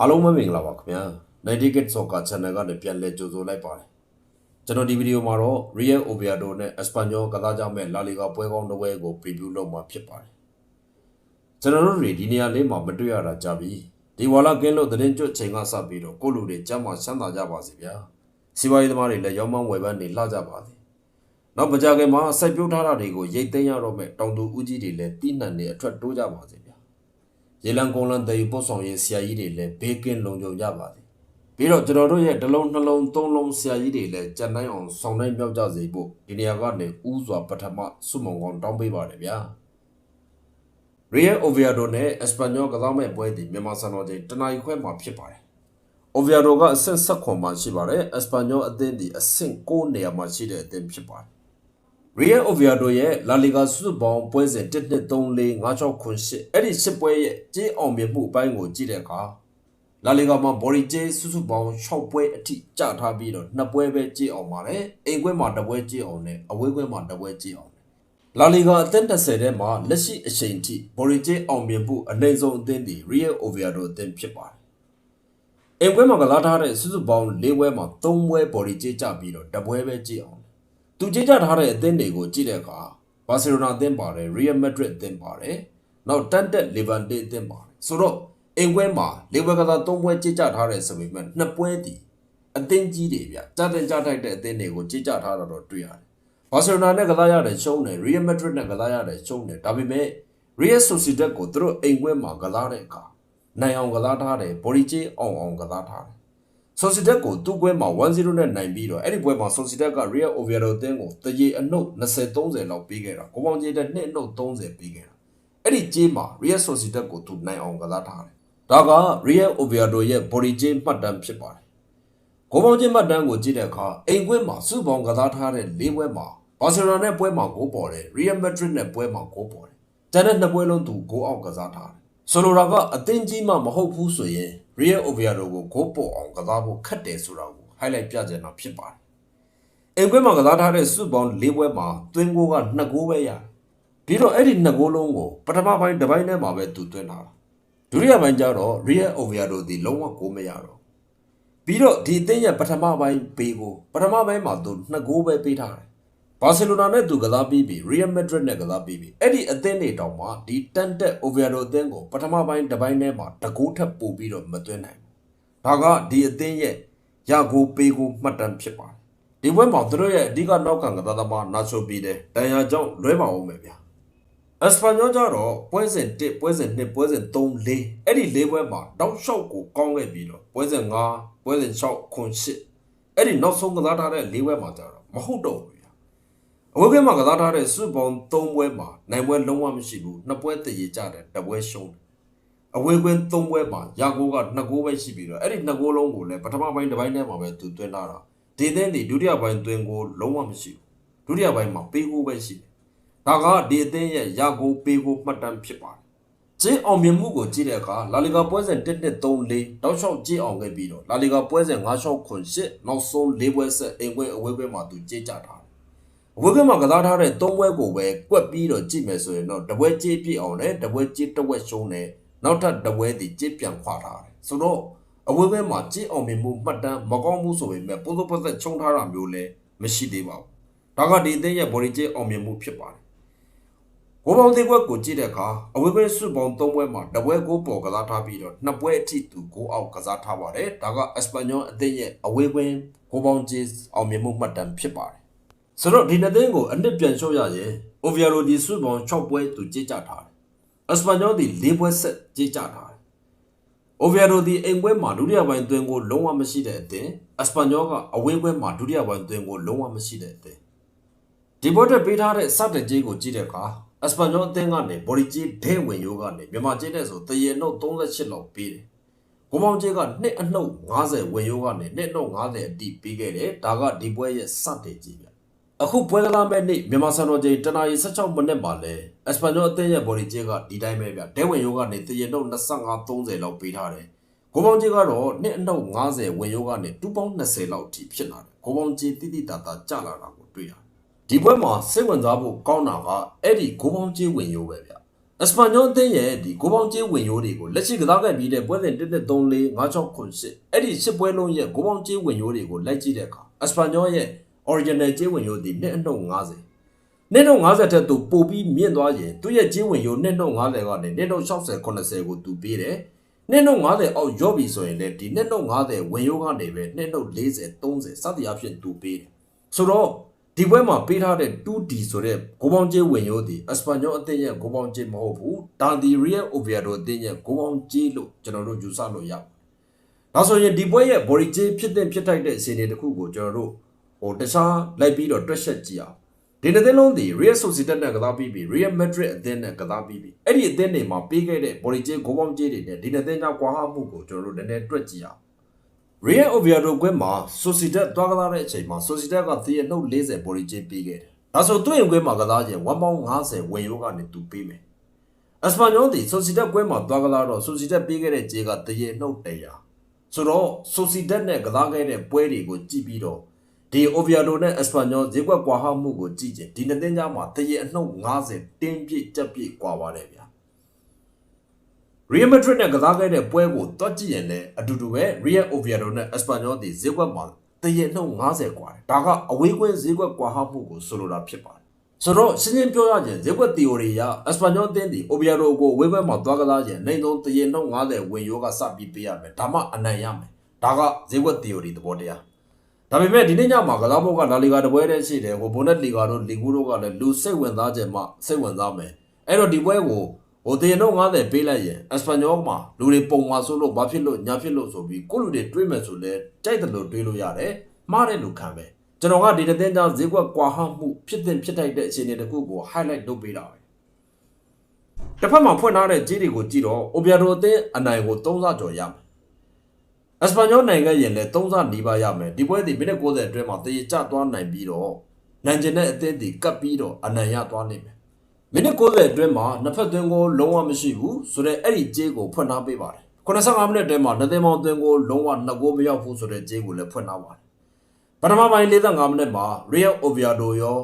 အားလုံးပဲမင်္ဂလာပါခင်ဗျာ Netiquet Soccer Channel ကနေပြန်လည်ကြိုဆိုလိုက်ပါတယ်ကျွန်တော်ဒီဗီဒီယိုမှာတော့ Real Oviedo နဲ့ Espanyol ကစားကြမဲ့ La Liga ပွဲကောင်းတစ်ပွဲကို preview လုပ်မှာဖြစ်ပါတယ်ကျွန်တော်တို့တွေဒီနေရာလေးမှာမတွေ့ရတာကြပြီဒီဝါလာကင်းလို့သတင်းကြွချိန်ကစပြီးတော့ကိုလူတွေကြမ်းမှချမ်းသာကြပါစေဗျာစီးပွားရေးသမားတွေလည်းရောင်းမဝယ်ပန်းနေလှကြပါစေနောက်မကြခင်မှာစိုက်ပျိုးထားတာတွေကိုရိတ်သိမ်းရတော့မဲ့တောင်သူဦးကြီးတွေလည်းတိနှံနေအထွက်တိုးကြပါစေဗျာ ရေလံကုန်းလန်တည်ပို့ဆောင်ရေးဆရာကြီးတွေလည်းဘေးကင်းလုံခြုံကြပါစေပြီးတော့ကျွန်တော်တို့ရဲ့တစ်လုံးနှလုံးသုံးလုံးဆရာကြီးတွေလည်းကြံနိုင်အောင်ဆောင်နိုင်မြောက်ကြစေဖို့ဒီနေရာကနေဥစွာပထမစုမုံကောင်တောင်းပေးပါတယ်ဗျာ Real Oviedo နဲ့ Espanyol ကစားမဲ့ပွဲဒီမြန်မာစံတော်ချိန်တနအီခွဲမှာဖြစ်ပါတယ် Oviedo ကအဆင့်7ခွန်မှာရှိပါတယ် Espanyol အသင်းဒီအဆင့်9နေရာမှာရှိတဲ့အသင်းဖြစ်ပါတယ် Real Oviedo ရဲ့ La Liga စုစုပေါင်းပွဲစဉ်1 2 3 4 5 6 9 8အဲ့ဒီ10ပွဲရဲ့ကြေးအောင်မြင်မှုအပိုင်းကိုကြည့်တဲ့အခါ La Liga မှာ Bori ကြေးစုစုပေါင်း6ပွဲအထိကျထားပြီးတော့2ပွဲပဲကြေးအောင်ပါတယ်အိမ်ခွဲမှာ1ပွဲကြေးအောင်နဲ့အဝေးခွဲမှာ1ပွဲကြေးအောင် La Liga အသင်း30ထဲမှာလက်ရှိအချိန်ထိ Bori ကြေးအောင်မြင်မှုအနိုင်ဆုံးအသင်းဒီ Real Oviedo အသင်းဖြစ်ပါတယ်အိမ်ခွဲမှာကစားထားတဲ့စုစုပေါင်း4ပွဲမှာ3ပွဲ Bori ကြေးကြပြီးတော့1ပွဲပဲကြေးအောင် သူကြေးကြထားတဲ့အသင်းတွေကိုကြည့်တဲ့အခါဘာစီလိုနာအသင်းပါတယ်ရီယယ်မက်ဒရစ်အသင်းပါတယ်နောက်တန်တက်လီဗန်တေးအသင်းပါတယ်ဆိုတော့အင်ကွဲမှာလေဘွဲကစား၃ပွဲကြေးကြထားတဲ့ဆိုပေမဲ့နှစ်ပွဲတည်အသင်းကြီးတွေဗျကြားတဲ့ကြားထိုက်တဲ့အသင်းတွေကိုကြေးကြထားတာတော့တွေ့ရတယ်ဘာစီလိုနာနဲ့ကစားရတယ်ရှုံးတယ်ရီယယ်မက်ဒရစ်နဲ့ကစားရတယ်ရှုံးတယ်ဒါပေမဲ့ရီယယ်ဆိုစီဒက်ကိုသူတို့အိမ်ကွဲမှာကစားတဲ့အခါနိုင်အောင်ကစားထားတယ်ဘော်ရီကြေးအောင်အောင်ကစားထားတယ် ဆိုစီတက်ကိုသူ့ပွဲမှာ1-0နဲ့နိုင်ပြီးတော့အဲ့ဒီပွဲမှာဆိုစီတက်က Real Oviedo အသင်းကိုတရေအနှုတ်20-30လောက်ပေးခဲ့တာကိုပေါင်းကျေးတဲ့2အနှုတ်30ပေးခဲ့တာအဲ့ဒီကြေးမှာ Real Sociedad ကိုသူနိုင်အောင်ကစားထားတယ်ဒါက Real Oviedo ရဲ့ body ကြေးမှတ်တမ်းဖြစ်ပါတယ်ကိုပေါင်းကျေးမှတ်တမ်းကိုကြည့်တဲ့အခါအိမ်ကွင်းမှာစုပေါင်းကစားထားတဲ့၄ပွဲမှာဘာစီလိုနာနဲ့ပွဲမှာဂိုးပေါ်တယ် Real Madrid နဲ့ပွဲမှာဂိုးပေါ်တယ်ကျန်တဲ့နှစ်ပွဲလုံးသူဂိုးအောက်ကစားထားတယ်ဆိုလိုတာကအသင်းကြီးမှမဟုတ်ဘူးဆိုရင် Real Oviedo ကိုဂိုးပေါ်အောင်ကစားဖို့ခက်တယ်ဆိုတာကို highlight ပြချင်တာဖြစ်ပါတယ်အိမ်ကွင်းမှာကစားထားတဲ့စုပေါင်း၄ပွဲမှာသွင်းဂိုးက2ဂိုးပဲရတယ်ပြီးတော့အဲ့ဒီ2ဂိုးလုံးကိုပထမပိုင်းတစ်ပိုင်းထဲမှာပဲသူသွင်းထားတာဒုတိယပိုင်းကျတော့ Real Oviedo ဒီလုံးဝဂိုးမရတော့ပြီးတော့ဒီအသင်းရဲ့ပထမပိုင်းပေးကိုပထမပိုင်းမှာသူနှစ်ဂိုးပဲပေးထားတယ်။ ဘာစီလိုနာနဲ့သူကစားပြီးပြီရီယယ်မက်ဒရစ်နဲ့ကစားပြီးပြီအဲ့ဒီအသင်းတွေတောင်မှဒီတန်တက်အိုဗီယာဒိုအသင်းကိုပထမပိုင်းတစ်ပိုင်းထဲမှာတကိုးထပ်ပို့ပြီးတော့မသွင်းနိုင်ဘူး။ဒါကဒီအသင်းရဲ့ရဂိုးပေးကိုမှတ်တမ်းဖြစ်ပါတယ်။ဒီပွဲမှာသူတို့ရဲ့အဓိကနောက်ခံကစားသမားနာချိုပီတဲ့တန်ရာကြောင့်လွဲပါအောင်မယ်ဗျာ။အက်စပါညောကျတော့ပွဲစဉ်1ပွဲစဉ်2ပွဲစဉ်3 4အဲ့ဒီ၄ပွဲမှာတောက်လျှောက်ကိုကောင်းခဲ့ပြီးတော့ပွဲစဉ်5ပွဲစဉ်6ခွန်8အဲ့ဒီနောက်ဆုံးကစားထားတဲ့၄ပွဲမှာကျတော့မဟုတ်တော့ဘူးဗျာ အဝေးဘက်မှာကစားထားတဲ့စုပေါင်း3ပွဲမှာနိုင်ပွဲလုံးဝမရှိဘူးနှစ်ပွဲတည်ရကြတယ်တစ်ပွဲရှုံးတယ်အဝေးကွင်း3ပွဲမှာရာကိုက2ဂိုးပဲရှိပြီးတော့အဲ့ဒီ2ဂိုးလုံးကိုလည်းပထမပိုင်းတစ်ပိုင်းထဲမှာပဲသူသွင်းလာတာဒီသင်းဒီဒုတိယပိုင်းသွင်းကိုလုံးဝမရှိဘူးဒုတိယပိုင်းမှာပေးကိုပဲရှိတယ်ဒါကဒီအသင်းရဲ့ရာကိုပေးဖို့မှတ်တမ်းဖြစ်ပါတယ်။ဂျင်းအောင်မြင်မှုကိုကြည့်တဲ့အခါလာလီဂါပွဲစဉ်1 2 3 4တောက်လျှောက်ကြည့်အောင်ခဲ့ပြီးတော့လာလီဂါပွဲစဉ်9 6 9 8နောက်ဆုံး၄ပွဲဆက်အိမ်ပွဲအဝေးပွဲမှာသူကြည့်ကြထားတယ်။ အဝေးပွဲမှာကစားထားတဲ့၃ပွဲကိုပဲကွက်ပြီးတော့ကြည့်မယ်ဆိုရင်တော့တပွဲကြည့်ပြည့်အောင်နဲ့တပွဲကြည့်တစ်ဝက်ရှုံးနဲ့နောက်ထပ်တပွဲဒီကြည့်ပြန်ခွာထားတယ်။ဆိုတော့အဝေးပွဲမှာကြည့်အောင်မြင်မှုမှတ်တမ်းမကောင်းဘူးဆိုပေမဲ့ပိုးစိုးပတ်သက်ချုံထားတာမျိုးလည်းမရှိသေးပါဘူး။ဒါကဒီအသင်းရဲ့ body ကြည့်အောင်မြင်မှုဖြစ်ပါတယ်ကိုပေါင်းသေးကွက်ကိုကြည့်တဲ့အခါအဝေးပွဲစုပေါင်း၃ပွဲမှာတပွဲကိုပေါ်ကစားထားပြီးတော့နှစ်ပွဲအထိသူကိုအောက်ကစားထားပါတယ်ဒါကအက်စပညောအသင်းရဲ့အဝေးပွဲကိုပေါင်းကြီးအောင်မြင်မှုမှတ်တမ်းဖြစ်ပါတယ် ဆိုတော့ဒီနှစ်သင်းကိုအနစ်ပြန်လျှော့ရရင်အိုဗီယာလိုဒီစုပေါင်း6ပွဲသူကြည့်ကြထားတယ်အက်စပညောဒီ၄ပွဲဆက်ကြည့်ကြထားတယ်အိုဗီယာလိုဒီအိမ်ပွဲမှာဒုတိယပိုင်းသွင်းကိုလုံးဝမရှိတဲ့အသင်းအက်စပညောကအဝေးပွဲမှာဒုတိယပိုင်းသွင်းကိုလုံးဝမရှိတဲ့အသင်းဒီဘောတက်ပေးထားတဲ့စတင်ကြီးကိုကြည့်တဲ့အခါအက်စပန်ညောအသင်းကနေဘော်ဒီကြီးဒဲဝင်ရိုးကနေမြန်မာကျင်းတဲ့ဆိုတရေနှုတ်38လောက်ပေးတယ်။ကိုမောင်ကြီးကနှစ်အနှုတ်90ဝင်ရိုးကနေနှစ်နှုတ်90အတိပေးခဲ့တယ်။ဒါကဒီပွဲရဲ့စတင်ကြီးဗျ။ အခုပွဲကလာမဲ့နေ့မြန်မာစံတော်ချိန်တနာရီ16မိနစ်မှာလဲအက်စပန်ညောအသင်းရဲ့ဘော်ဒီကြီးကဒီတိုင်းပဲဗျ။ဒဲဝင်ရိုးကနေတရေနှုတ်25 30လောက်ပေးထားတယ်။ကိုမောင်ကြီးကတော့နှစ်အနှုတ်90ဝင်ရိုးကနေ2ပေါင်း20လောက်အထိဖြစ်လာတယ်။ကိုမောင်ကြီးတိတိတတ်တာကျလာတာကိုတွေ့ရတယ်ဒီပွဲမှာစိတ်ဝင်စားဖို့ကောင်းတာကအဲ့ဒီဂိုးပေါင်းကြီးဝင်ရိုးပဲဗျအစပန်ညောအသင်းရဲ့ဒီကိုပေါင်းကျေးဝင်ရိုးတွေကိုလက်ရှိကစားခဲ့ပြီးတဲ့ပွဲစဉ်1 2 3 4 5 6 9 10အဲ့ဒီ10ပွဲလုံးရဲ့ကိုပေါင်းကျေးဝင်ရိုးတွေကိုလိုက်ကြည့်တဲ့အခါအစပန်ညောရဲ့ original ကျေးဝင်ရိုးဒီနှစ်အနှုတ်50နှစ်နှုတ်50တက်သူပို့ပြီးမြင့်သွားရင်သူ့ရဲ့ကျေးဝင်ရိုးနှစ်နှုတ်50ကနေနှစ်နှုတ်60 80ကိုသူပေးတယ်နှစ်နှုတ်50အောက်ရော့ပြီဆိုရင်လည်းဒီနှစ်နှုတ်50ဝင်ရိုးကနေပဲနှစ်နှုတ်40 30စသည်အဖြစ်သူပေးတယ်ဆိုတော့ဒီပွဲမှာပေးထားတဲ့ 2D ဆိုတဲ့ဂိုးပေါင်းကျေးဝင်ရိုးဒီအစပန်ညောအသင်းရဲ့ဂိုးပေါင်းကျေးမဟုတ်ဘူးဒါဒီ Real Oviedo အသင်းရဲ့ဂိုးပေါင်းကျေးလို့ကျွန်တော်တို့ယူဆလို့ရပါတယ်ဒါဆိုရင်ဒီပွဲရဲ့ body ကျေးဖြစ်တဲ့ဖြစ်ထိုက်တဲ့အခြေအနေတစ်ခုကိုကျွန်တော်တို့ ဟိုတခြားလိုက်ပြီးတော့တွက်ချက်ကြည့်အောင်ဒီတစ်သင်းလုံးဒီ Real Sociedad နဲ့ကစားပြီးပြီ Real Madrid အသင်းနဲ့ကစားပြီးပြီအဲ့ဒီအသင်းတွေမှာပေးခဲ့တဲ့ body ကျေးဂိုးပေါင်းကျေးတွေနဲ့ဒီတစ်သင်းကြောင့်ကွာဟမှုကိုကျွန်တော်တို့နည်းနည်းတွက်ကြည့်အောင် Real Oviedo ကွင်းမှာ Sociedad သွားကစားတဲ့အချိန်မှာ Sociedad ကသီးရနှုတ်40 body ကျေးပေးခဲ့တယ်ဒါဆိုသူ့ရင်ကွင်းမှာကစားခြင်း1.50ဝင်ရိုးကနေသူပေးမယ်အစပန်ညောဒီ Sociedad ကွင်းမှာသွားကစားတော့ Sociedad ပေးခဲ့တဲ့ကျေးကတရေနှုတ်100ဆိုတော့ Sociedad နဲ့ကစားခဲ့တဲ့ပွဲတွေကိုကြည့်ပြီးတော့ ဒီ Oviedo နဲ့ Espanyol ဈေးကွက်ကွာဟမှုကိုကြည့်ကြဒီနှစ်သင်းကြားမှာတရေအနှုတ်90တင်းပြည့်ကြက်ပြည့်ကွာပါတယ်ဗျာ Real Madrid နဲ့ကစားခဲ့တဲ့ပွဲကိုတွက်ကြည့်ရင်လည်းအတူတူပဲ Real Oviedo နဲ့ Espanyol ဒီဈေးကွက်မှာတရေနှုတ်90ကွာတယ်ဒါကအဝေးကွင်းဈေးကွက်ကွာဟမှုကိုဆိုလိုတာဖြစ်ပါတယ်ဆိုတော့ရှင်းရှင်းပြောရရင်ဈေးကွက် theory ရ Espanyol တင်းဒီ Oviedo ကိုဝေးဘက်မှာသွားကစားရင်နိုင်ဆုံးတရေနှုတ်90ဝင်ရောကစပြီးပေးရမယ်ဒါမှအနိုင်ရမယ်ဒါကဈေးကွက် theory သဘောတရား ဒါပေမဲ့ဒီနေ့ညမှာကစားဖို့ကလာလီဂါတပွဲတည်းရှိတယ်ဟိုဘွန်ဒက်လီဂါတို့လီဂူတို့ကလည်းလူစိတ်ဝင်စားခြင်းမှစိတ်ဝင်စားမယ်အဲ့တော့ဒီပွဲကိုဟိုတရင်တော့90ပေးလိုက်ရင်အက်စပန်ညောမှာလူတွေပုံမှာဆိုလို့ဘာဖြစ်လို့ညာဖြစ်လို့ဆိုပြီးကိုလူတွေတွေးမယ်ဆိုလဲကြိုက်တယ်လို့တွေးလို့ရတယ်မှားတယ်လို့ခံပဲကျွန်တော်ကဒီတဲ့ကြောင့်ဈေးကွက်ကွာဟမှုဖြစ်တဲ့ဖြစ်ထိုက်တဲ့အခြေအနေတစ်ခုကို highlight လုပ်ပေးတာပဲတစ်ဖက်မှာဖွင့်ထားတဲ့ကြီးတွေကိုကြည့်တော့ Obiado အသင်းအနိုင်ကို3ဆကျော်ရမယ် အက်စပန်ညောနိုင်ငံရင်လည်း3ဆနီးပါးရမယ်ဒီပွဲဒီမိနစ်90အတွင်းမှာတည်ကျသွားနိုင်ပြီးတော့နိုင်ကျင်တဲ့အသင်းဒီကပ်ပြီးတော့အနိုင်ရသွားနိုင်မယ်မိနစ်90အတွင်းမှာနှစ်ဖက်သွင်းကိုလုံးဝမရှိဘူးဆိုတော့အဲ့ဒီကြေးကိုဖွင့်ထားပေးပါတယ်85မိနစ်အတွင်းမှာနှစ်သိန်းပေါင်းသွင်းကိုလုံးဝနှစ်ကိုမရောက်ဘူးဆိုတဲ့ကြေးကိုလည်းဖွင့်ထားပါတယ်ပထမပိုင်း45မိနစ်မှာ Real Oviedo ရော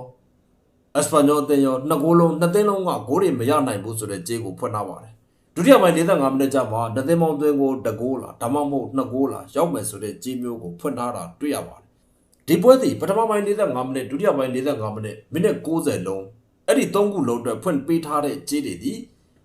Espanyol အသင်းရောနှစ်ကိုလုံးနှစ်သိန်းလုံးကဂိုးတွေမရနိုင်ဘူးဆိုတဲ့ကြေးကိုဖွင့်ထားပါတယ် ဒုတိယပိုင်း45မိနစ်ကျမှနှစ်သိန်းပေါင်းသွင်းကိုတကိုးလာဒါမှမဟုတ်နှစ်ကိုးလာရောက်မယ်ဆိုတဲ့ကြေးမျိုးကိုဖွင့်ထားတာတွေ့ရပါတယ်ဒီပွဲသည်ပထမပိုင်း45မိနစ်ဒုတိယပိုင်း45မိနစ်မိနစ်90လုံးအဲ့ဒီ၃ခုလုံးအတွက်ဖွင့်ပေးထားတဲ့ကြေးတွေဒီ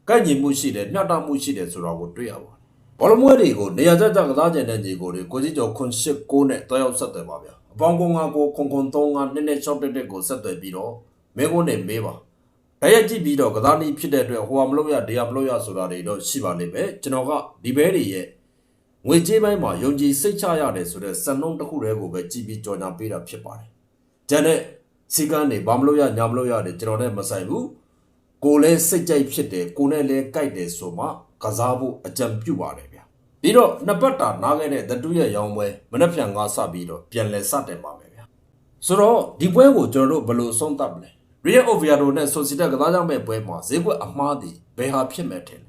ကန့်ညီမှုရှိတယ်မျှတမှုရှိတယ်ဆိုတာကိုတွေ့ရပါတယ်ဘောလုံးမွေးတွေကိုနေရာကျကျကစားကြတဲ့ညီကိုတွေကိုကြီးကျော်ခွန်၈ကိုနဲ့တွားရောက်ဆက်သွယ်ပါဗျာအပေါင်းကုန်းကကိုခွန်ခွန်၃ကနည်းနည်း၆တက်တက်ကိုဆက်သွယ်ပြီးတော့မဲကုန်းနဲ့မေးပါ တရက်ကြည့်ပြီးတော့ကစားနည်းဖြစ်တဲ့အတွက်ဟိုဟာမလို့ရဒေယာမလို့ရဆိုတာတွေတော့ရှိပါလိမ့်မယ်ကျွန်တော်ကဒီဘဲတွေရဲ့ငွေကြေးပိုင်းမှာယုံကြည်စိတ်ချရတယ်ဆိုတဲ့စံနှုန်းတစ်ခုတည်းကိုပဲကြည်ပြီးကြော်ညာပေးတာဖြစ်ပါတယ်။ကျန်တဲ့စီကန်းတွေဘာမလို့ရညာမလို့ရတယ်ကျွန်တော်နဲ့မဆိုင်ဘူး။ကိုလည်းစိတ်ကြိုက်ဖြစ်တယ်ကိုနဲ့လည်းကြိုက်တယ်ဆိုမှကစားဖို့အကြံပြုပါတယ်ဗျာ။ပြီးတော့နှစ်ပတ်တာနားခဲ့တဲ့တတူရဲ့ရောင်းပွဲမနှက်ဖြန်ကားစပြီးတော့ပြန်လဲစတယ်ပါမယ်ဗျာ။ဆိုတော့ဒီပွဲကိုကျွန်တော်တို့ဘယ်လိုဆုံးသတ်မလဲ Real Oviedo နဲ့ Sociedad ကစားကြမဲ့ပွဲမှာဈေးကွက်အမှားသည်ဘယ်ဟာဖြစ်မဲ့ထင်လဲ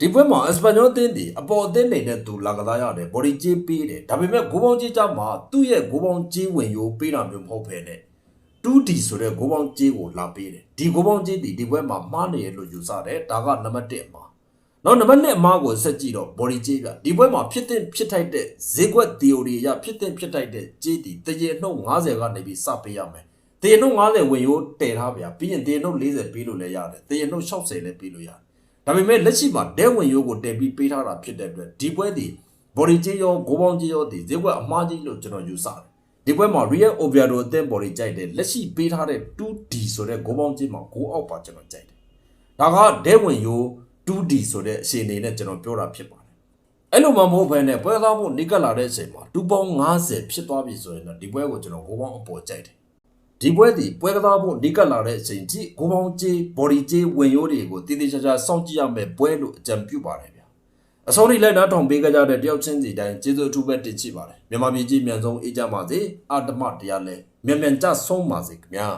ဒီပွဲမှာ Espanyol အသင်းဒီအပေါ်အသင်းတွေနဲ့သူလာကစားရတယ် body ကြီးပေးတယ်ဒါပေမဲ့ဂိုးပေါင်းကြီးကြမှာသူ့ရဲ့ဂိုးပေါင်းကြီးဝင်ရိုးပေးတာမျိုးမဟုတ်ဘဲနဲ့ 2D ဆိုတဲ့ဂိုးပေါင်းကြီးကိုလာပေးတယ်ဒီဂိုးပေါင်းကြီးဒီဒီပွဲမှာမှားနေရလို့ယူဆတယ်ဒါကနံပါတ်1အမှားနောက်နံပါတ်2အမှားကိုဆက်ကြည့်တော့ body ကြီးပြဒီပွဲမှာဖြစ်တဲ့ဖြစ်ထိုက်တဲ့ဈေးကွက် theory အရဖြစ်တဲ့ဖြစ်ထိုက်တဲ့ကြီးဒီတရေနှုတ်90ကနေပြီးစပေးရမယ် တရေနှုတ်90ဝင်ရိုးတည်ထားဗျာပြီးရင်တရေနှုတ်40ပေးလို့လည်းရတယ်တရေနှုတ်60လည်းပေးလို့ရတယ်ဒါပေမဲ့လက်ရှိမှာဒဲဝင်ရိုးကိုတည်ပြီးပေးထားတာဖြစ်တဲ့အတွက်ဒီပွဲဒီ body ကြီးရောဂိုးပေါင်းကြီးရောဒီဈေးကွက်အမှားကြီးလို့ကျွန်တော်ယူဆတယ်ဒီပွဲမှာ Real Oviedo အသင်း body ကြိုက်တယ်လက်ရှိပေးထားတဲ့ 2D ဆိုတဲ့ဂိုးပေါင်းကြီးမှာဂိုးအောက်ပါကျွန်တော်ကြိုက်တယ်ဒါကဒဲဝင်ရိုး 2D ဆိုတဲ့အခြေအနေနဲ့ကျွန်တော်ပြောတာဖြစ်ပါတယ်အဲ့လိုမှမဟုတ်ဘဲနဲ့ပွဲသားမှုနိကလာတဲ့အချိန်မှာ2ပေါင်း50ဖြစ်သွားပြီဆိုရင်တော့ဒီပွဲကိုကျွန်တော်ဂိုးပေါင်းအပေါ်ကြိုက်တယ် ဒီပွဲဒီပွဲကစားဖို့နိကလာတဲ့အချိန်ကြီးဂိုးပေါင်းကြီး body ကြီးဝင်ရိုးတွေကိုတည်တည်ချာချာစောင့်ကြည့်ရမယ်ပွဲလို့အကြံပြုပါတယ်ဗျာအဆုံးထိလိုက်နားထောင်ပေးကြတဲ့တယောက်ချင်းစီတိုင်းကျေးဇူးအထူးပဲတင်ရှိပါတယ်မြန်မာပြည်ကြီးမြန်ဆုံးအေးကြပါစေအာတမတရားလဲမြန်မြန်ကြဆုံးပါစေခင်ဗျာ